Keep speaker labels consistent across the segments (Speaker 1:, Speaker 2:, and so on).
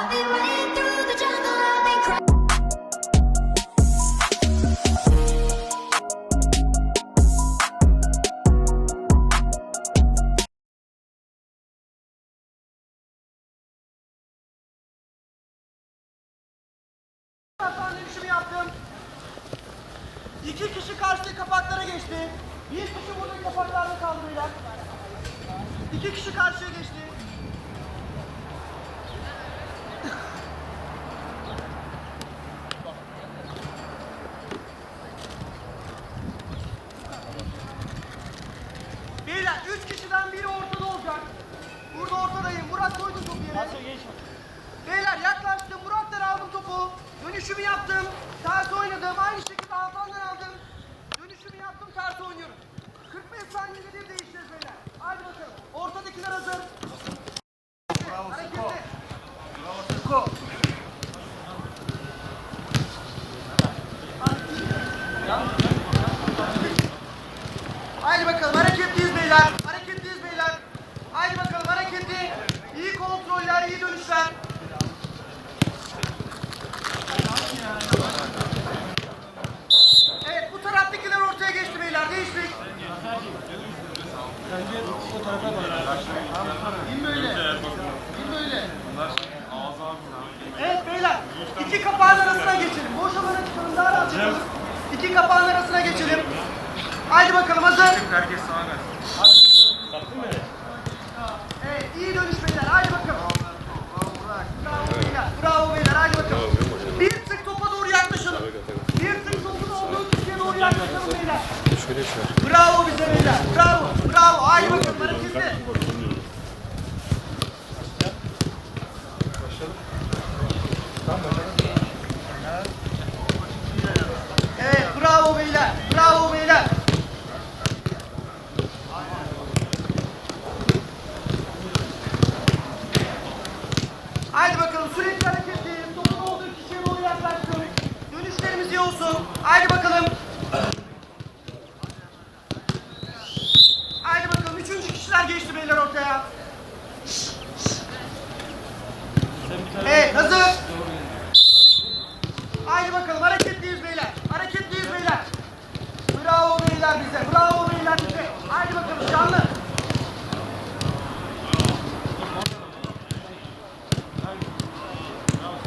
Speaker 1: Hasan dönüşümü yaptım. İki kişi karşı kapaklara geçti. Bir kişi burada kapaklarda kaldı. İki kişi karşıya geçti. Dönüşümü yaptım. Ters oynadım. Aynı şekilde Hakan'dan aldım. Dönüşümü yaptım. Ters oynuyorum. 45 saniyede bir değiştireceğiz beyler. Hadi bakalım. Ortadakiler hazır. Bravo Hareketli. Bravo Sıko. Haydi bakalım hareketliyiz beyler. Hareketliyiz beyler. Haydi bakalım hareketli. İyi kontroller, iyi dönüşler. Evet bu taraftakiler ortaya geçti beyler. Değiştik. Bin böyle. Bin böyle. Evet beyler. iki kapağın arasına geçelim. Boş alana çıkalım. Daha rahat çıkalım. İki kapağın arasına geçelim. Haydi bakalım hazır.
Speaker 2: Herkes sağa gelsin.
Speaker 1: Evet iyi dönüş beyler. Haydi bakalım. Bravo beyler. Bravo beyler. Haydi bakalım. Bir tık topa doğru yaklaşalım. Bir tık topun olduğu kişiye doğru yaklaşalım beyler. Bravo bize beyler. Bravo. Bravo. Haydi bakalım. Hareketli. Evet, bravo beyler. Bravo beyler. Haydi bakalım sürekli hareketli. Topun olduğu kişiye doğru yaklaştım. Dönüşlerimiz iyi olsun. Haydi bakalım. Haydi bakalım. Üçüncü kişiler geçti beyler ortaya. Evet hazır. Haydi bakalım hareketliyiz beyler. Hareketliyiz beyler. Bravo beyler bize. Bravo beyler bize. Haydi bakalım canlı.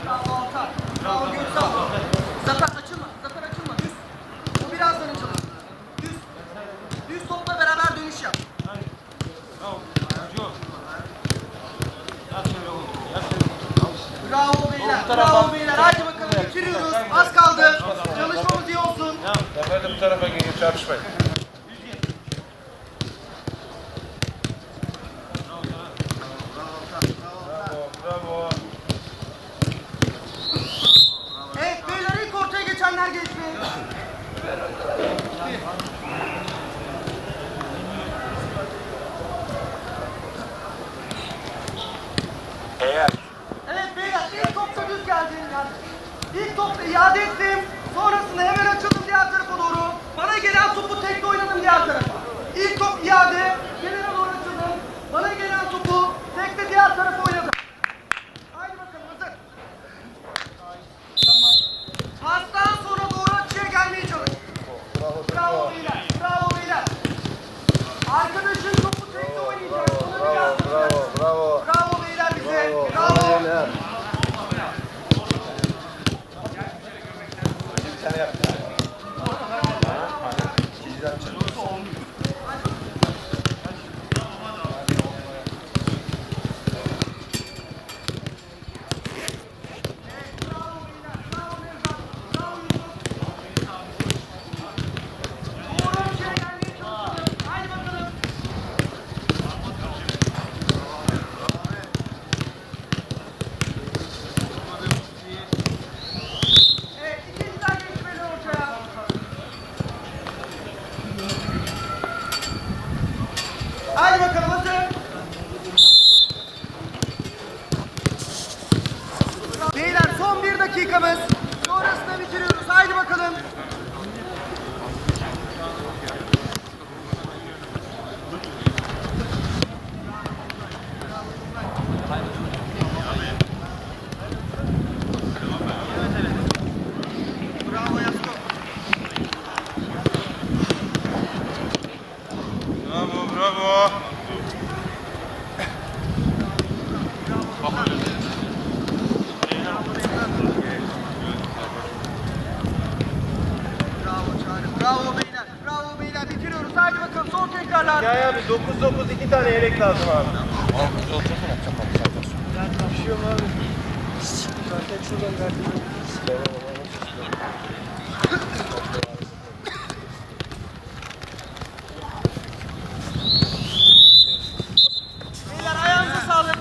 Speaker 1: Bravo Altar. Bravo Göksal. Zafer açılma. Zafer açılma. Düz. O birazdan açılır. Düz. Düz topla beraber dönüş yap. Bravo beyler. Hadi bakalım bitiriyoruz. Az kaldı. Çalışmamız iyi olsun.
Speaker 2: De bu tarafa gelin çarpışmayın. Bravo, bravo.
Speaker 1: Evet beyler ilk ortaya geçenler geçti.
Speaker 2: Eğer
Speaker 1: Evet beyler ilk topta düz geldi. Yani ilk topta iade ettim. Sonrasında hemen açıldım diğer tarafa doğru. Bana gelen topu tekte oynadım diğer tarafa. Kenara doğru açıldım. Bana gelen topu tekte diğer tarafa oynadım. Haydi bakalım hazır. Pastan sonra doğru açıya gelmeye çalış. Bravo beyler. Bravo beyler. Arkadaşın topu tekte oynayacak. Ona biraz
Speaker 2: bravo, bravo.
Speaker 1: Bravo beyler bize. Bravo.
Speaker 2: Bir tane yap.
Speaker 1: Doğru açıya gelmeye çalışalım. Haydi bakalım. Evet, ikinciden geçmeli ortaya. Haydi bakalım hazır. Beyler son bir dakikamız. Sonrasında bitiriyoruz. Haydi bakalım.
Speaker 2: Tane yelek lazım abi.
Speaker 1: Beyler ayağınıza sağlık.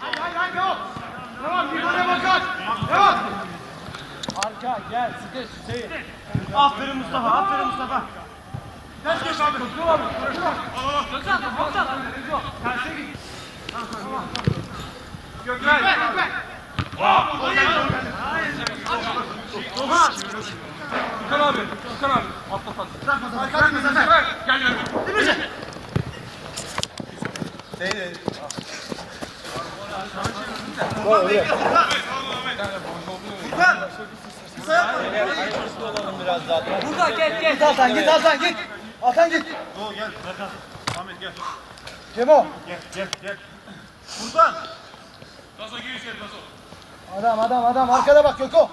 Speaker 1: Hayır hayır hayır devam. Devam bir tane bakar. Devam.
Speaker 3: Arka gel sıkış Hüseyin.
Speaker 1: Aferin Mustafa. Aferin Mustafa. Geç geç abi. Dur abi. Dur abi. Gökhan, Gökhan. Terse git. Gökhan. Gökhan.
Speaker 3: Furkan abi, Furkan abi. Atla at.
Speaker 1: Arkada mısın sen? Gel gel. Demirci.
Speaker 3: Burada gel gel.
Speaker 1: Git Hasan git Hasan git. Hasan git.
Speaker 2: Doğu gel. Berkan. Ahmet gel.
Speaker 1: Cemo.
Speaker 2: Gel gel gel. Buradan.
Speaker 1: Adam adam adam arkada bak Göko.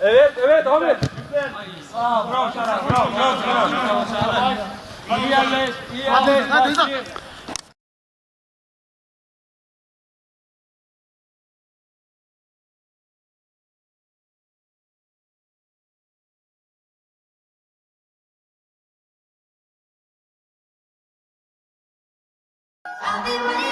Speaker 3: Evet evet Ahmet. Aa bravo Şaran. Bravo bravo bravo. İyi yerleş. iyi
Speaker 1: Hadi,
Speaker 3: aldın,
Speaker 1: hadi,
Speaker 3: bak,
Speaker 1: hadi.
Speaker 3: iyi.
Speaker 4: I'll be running.